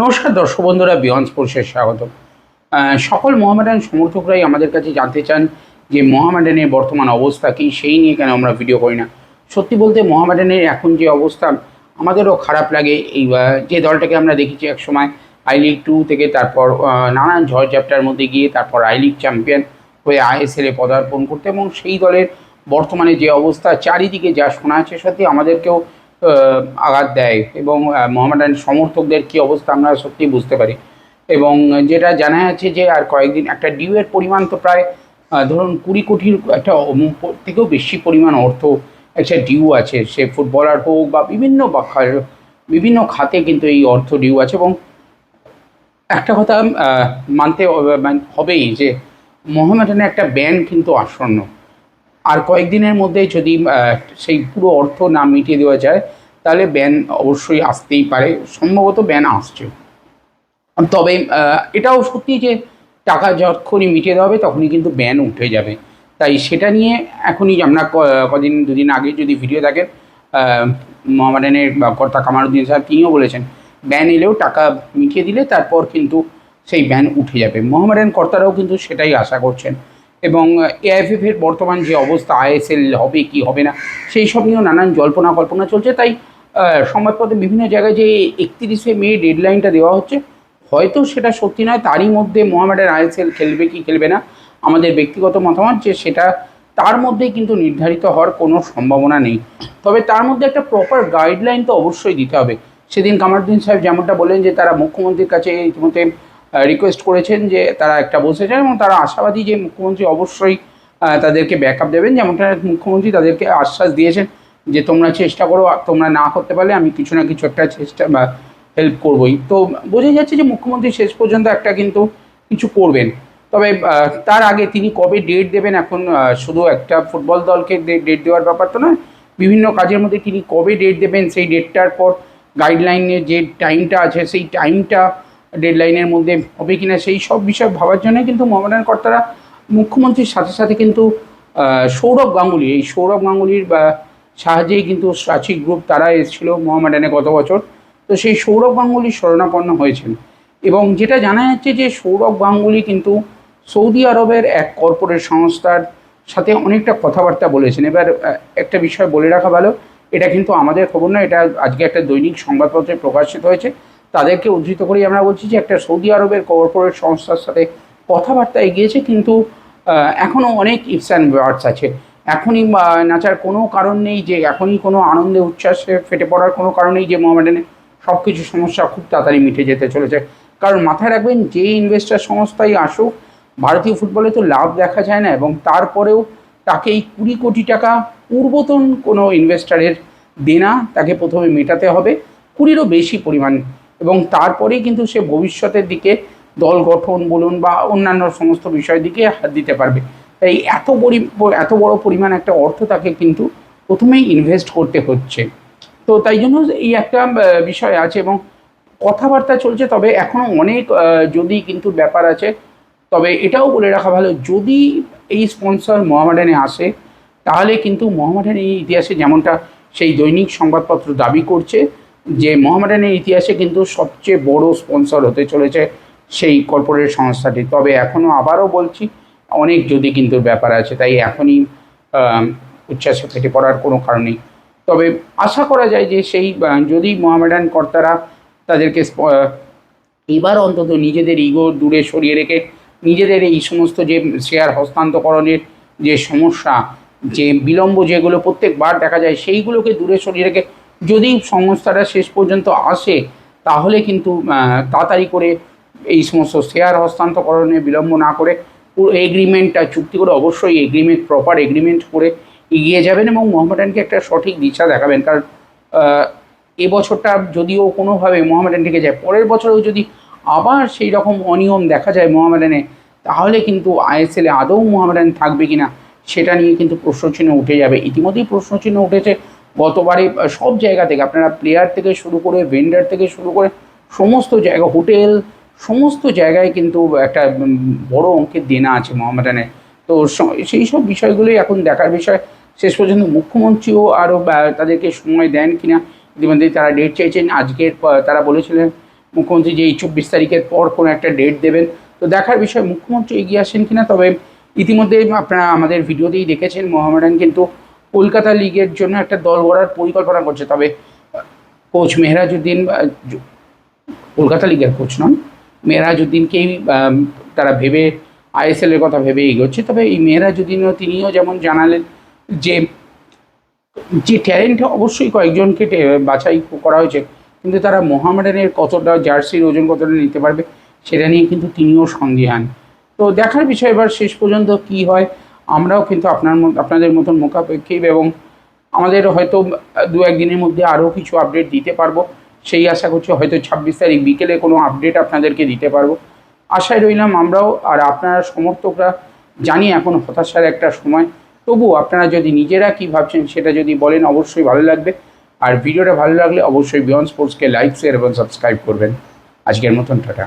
নমস্কার দর্শক বন্ধুরা বিয়ন্ড স্পোর্টসের স্বাগত সকল মোহামেডান সমর্থকরাই আমাদের কাছে জানতে চান যে মোহামেডানের বর্তমান অবস্থা কী, সেই নিয়ে কেন আমরা ভিডিও করি না। সত্যি বলতে মোহামেডানের এখন যে অবস্থা, আমাদেরও খারাপ লাগে। এই যে দলটাকে আমরা দেখেছি এক সময় আই লিগ টু থেকে তারপর নানান ঝড় ঝাপটার মধ্যে গিয়ে তারপর আই লিগ চ্যাম্পিয়ন হয়ে আইএসএলে পদার্পণ করতে এবং সেই দলের বর্তমানে যে অবস্থা, চারিদিকে যা শোনা আছে, সত্যি আমাদেরকেও আঘাত দেয় এবং মোহামেডান সমর্থকদের কী অবস্থা আমরা সত্যি বুঝতে পারি। এবং যেটা জানা যাচ্ছে যে আর কয়েকদিন একটা ডিউয়ের পরিমাণ তো প্রায় ধরুন কুড়ি কোটির একটা থেকেও বেশি পরিমাণ অর্থ একটা ডিউ আছে। সে ফুটবলার হোক বা বিভিন্ন বিভিন্ন খাতে কিন্তু এই অর্থ ডিউ আছে এবং একটা কথা মানতে হবেই যে মোহামেডানের একটা ব্যান কিন্তু আসন্ন। আর কয়েকদিনের মধ্যে যদি সেই পুরো অর্থ না মিটিয়ে দেওয়া যায় তাহলে ব্যান অবশ্যই আসতেই পারে। সম্ভবত ব্যান আসছে। তবে এটাও সত্যি যে টাকা যখনই মিটিয়ে দেওয়া হবে তখনই কিন্তু ব্যান উঠে যাবে। তাই সেটা নিয়ে এখনই আমরা কদিন, দুদিন আগে যদি ভিডিও দেখেন মোহামেডানের কর্তা কামারুদ্দিন সাহেব তিনিও বলেছেন ব্যান এলেও টাকা মিটিয়ে দিলে তারপর কিন্তু সেই ব্যান উঠে যাবে। মোহামেডান কর্তারাও কিন্তু সেটাই আশা করছেন। এবং এআইএফএফ এর বর্তমান যে অবস্থা আইএসএল হবে কি হবে না, সেই সব নিয়েও নানান জল্পনা কল্পনা চলছে। তাই সংবাদপত্রে বিভিন্ন জায়গায় যে একত্রিশে মে ডেডলাইনটা দেওয়া হচ্ছে, হয়তো সেটা সত্যি নয়, তারই মধ্যে মোহামেডান আইএসএল খেলবে কি খেলবে না, আমাদের ব্যক্তিগত মতামত যে সেটা তার মধ্যেই কিন্তু নির্ধারিত হওয়ার কোনো সম্ভাবনা নেই। তবে তার মধ্যে একটা প্রপার গাইডলাইন তো অবশ্যই দিতে হবে। সেদিন কামারুদ্দিন সাহেব যেমনটা বললেন যে তারা মুখ্যমন্ত্রীর কাছে ইতিমধ্যে রিকোয়েস্ট করেছেন যে তারা একটা বসেছেন এবং তারা আশাবাদী যে মুখ্যমন্ত্রী অবশ্যই তাদেরকে ব্যাকআপ দেবেন। যেমনটা মুখ্যমন্ত্রী তাদেরকে আশ্বাস দিয়েছেন। যে তোমরা চেষ্টা করো তোমরা না করতে পারলে আমি কিছু না কিছু একটা চেষ্টা বা হেল্প করবোই। তো বোঝা যাচ্ছে যে মুখ্যমন্ত্রী শেষ পর্যন্ত একটা কিন্তু কিছু করবেন। তবে তার আগে তিনি কবে ডেট দেবেন এখন শুধু একটা ফুটবল দলকে ডেট দেওয়ার ব্যাপার তো নয়, বিভিন্ন কাজের মধ্যে তিনি কবে ডেট দেবেন, সেই ডেটটার পর গাইডলাইনের যে টাইমটা আছে, সেই টাইমটা ডেডলাইনের মধ্যে হবে কিনা, সেই সব বিষয় ভাবার জন্য কিন্তু মোহামেডান কর্তারা মুখ্যমন্ত্রীর সাথে সাথে কিন্তু সৌরভ গাঙ্গুলি, এই সৌরভ গাঙ্গুলির বা সাহায্যেই কিন্তু স্ট্রাচি গ্রুপ তারা এসেছিল মোহামেডানে গত বছর। তো সেই সৌরভ গাঙ্গুলি শরণাপন্ন হয়েছেন। এবং যেটা জানা যাচ্ছে যে সৌরভ গাঙ্গুলি কিন্তু সৌদি আরবের এক কর্পোরেট সংস্থার সাথে অনেকটা কথাবার্তা বলেছেন। এবার একটা বিষয় বলে রাখা ভালো, এটা কিন্তু আমাদের খবর নয়, এটা আজকে একটা দৈনিক সংবাদপত্রে প্রকাশিত হয়েছে। তাদেরকে উদ্ধৃত করেই আমরা বলছি যে একটা সৌদি আরবের কর্পোরেট সংস্থার সাথে কথাবার্তা এগিয়েছে, কিন্তু এখনও অনেক ইফস অ্যান্ড আছে। এখনই নাচার কোনো কারণ নেই যে এখনই কোনো আনন্দে উচ্ছ্বাসে ফেটে পড়ার কোনো কারণ নেই যে মোহামেডানে সব কিছু সমস্যা খুব তাড়াতাড়ি মিটে যেতে চলেছে। কারণ মাথায় রাখবেন যে ইনভেস্টার সংস্থাই আসুক, ভারতীয় ফুটবলে তো লাভ দেখা যায় না এবং তারপরেও তাকে এই কুড়ি কোটি টাকা পূর্বতন কোনো ইনভেস্টারের দেনা তাকে প্রথমে মেটাতে হবে, কুড়িরও বেশি পরিমাণ। এবং তারপরেই কিন্তু সে ভবিষ্যতের দিকে দল গঠন, বলুন বা অন্যান্য সমস্ত বিষয়ের দিকে হাত দিতে পারবে। তাই এত পরি এত বড় পরিমাণ একটা অর্থ তাকে কিন্তু প্রথমেই ইনভেস্ট করতে হচ্ছে। তো তাই জন্য এই একটা বিষয় আছে এবং কথাবার্তা চলছে, তবে এখনও অনেক যদি কিন্তু ব্যাপার আছে, তবে এটাও বলে রাখা ভালো, যদি এই স্পন্সর মোহামেডানে আসে, তাহলে কিন্তু মোহামেডানের ইতিহাসে যেমনটা সেই দৈনিক সংবাদপত্র দাবি করছে, যে মোহামেডানের ইতিহাসে কিন্তু সবচেয়ে বড় স্পন্সর হতে চলেছে সেই কর্পোরেট সংস্থাটি। তবে এখনও আবারও বলছি অনেক যদি কিন্তু ব্যাপার আছে, তাই এখনই উচ্ছ্বাসে ফেটে পড়ার কোনো কারণ নেই। তবে আশা করা যায় যে সেই যদি মোহামেডান কর্তারা তাদেরকে এবার অন্তত নিজেদের ইগো দূরে সরিয়ে রেখে, নিজেদের এই সমস্ত যে শেয়ার হস্তান্তরকরণের যে সমস্যা, যে বিলম্ব যেগুলো প্রত্যেকবার দেখা যায়, সেইগুলোকে দূরে সরিয়ে রেখে যদি সংস্থাটা শেষ পর্যন্ত আসে, তাহলে কিন্তু তাড়াতাড়ি করে এই সমস্ত শেয়ার হস্তান্তরকরণে বিলম্ব না করে পুরো এগ্রিমেন্টটা চুক্তি করে অবশ্যই এগ্রিমেন্ট প্রপার এগ্রিমেন্ট করে এগিয়ে যাবেন এবং মোহামেডানকে একটা সঠিক দিশা দেখাবেন। কারণ এবছরটা যদিও কোনোভাবে মোহামেডান থেকে যায়, পরের বছরেও যদি আবার সেই রকম অনিয়ম দেখা যায় মোহামেডানে তাহলে কিন্তু আইএসএলে আদৌ মোহামেডান থাকবে কিনা, সেটা নিয়ে কিন্তু প্রশ্নচিহ্ন উঠে যাবে। ইতিমধ্যেই প্রশ্নচিহ্ন উঠেছে গতবারে সব জায়গা থেকে। আপনারা প্লেয়ার থেকে শুরু করে ভেন্ডার থেকে শুরু করে, সমস্ত জায়গা, হোটেল সমস্ত জায়গায় কিন্তু একটা বড় অঙ্কের দেনা আছে মোহামেডানের তো সেই সব বিষয়গুলোই এখন দেখার বিষয়। শেষ পর্যন্ত মুখ্যমন্ত্রীও আরও তাদেরকে সময় দেন কিনা ইতিমধ্যে তারা ডেট চাইছেন আজকের তারা বলেছিলেন মুখ্যমন্ত্রী যে এই চব্বিশ তারিখের পর কোনো একটা ডেট দেবেন। তো দেখার বিষয় মুখ্যমন্ত্রী এগিয়ে আসেন কিনা? তবে ইতিমধ্যে আপনারা আমাদের ভিডিওতেই দেখেছেন মোহামেডান কিন্তু কলকাতা লিগের জন্য একটা দল গড়ার পরিকল্পনা করছে। তবে কোচ মেহরাজউদ্দিন আহ, কলকাতা লিগের কোচ নন মেহরাজউদ্দিনকেই তারা ভেবে আইএসএলের কথা ভেবে এগোচ্ছে। তবে এই মেহরাজউদ্দিনও তিনিও যেমন জানালেন যে যে ট্যালেন্ট অবশ্যই কয়েকজনকে বাছাই করা হয়েছে, কিন্তু তারা মোহামেডানের কতটা জার্সির ওজন কতটা নিতে পারবে সেটা নিয়ে কিন্তু তিনিও সন্দিহান তো দেখার বিষয় এবার শেষ পর্যন্ত কি হয়, আমরাও কিন্তু আপনার আপনাদের মতন মোকাপেক্ষী এবং আমাদের হয়তো দু একদিনের মধ্যে আরও কিছু আপডেট দিতে পারব। সেই আশা করছি হয়তো ছাব্বিশ তারিখ বিকেলে কোনো আপডেট আপনাদেরকে দিতে পারব। আশায় রইলাম আমরাও আর আপনারা সমর্থকরা জানি এখন হতাশার একটা সময়। তবু আপনারা যদি নিজেরা কি ভাবছেন সেটা যদি বলেন অবশ্যই ভালো লাগবে। আর ভিডিওটা ভালো লাগলে অবশ্যই বিয়ন্ড স্পোর্টসকে লাইক শেয়ার এবং সাবস্ক্রাইব করবেন। আজকের মতন, টাটা।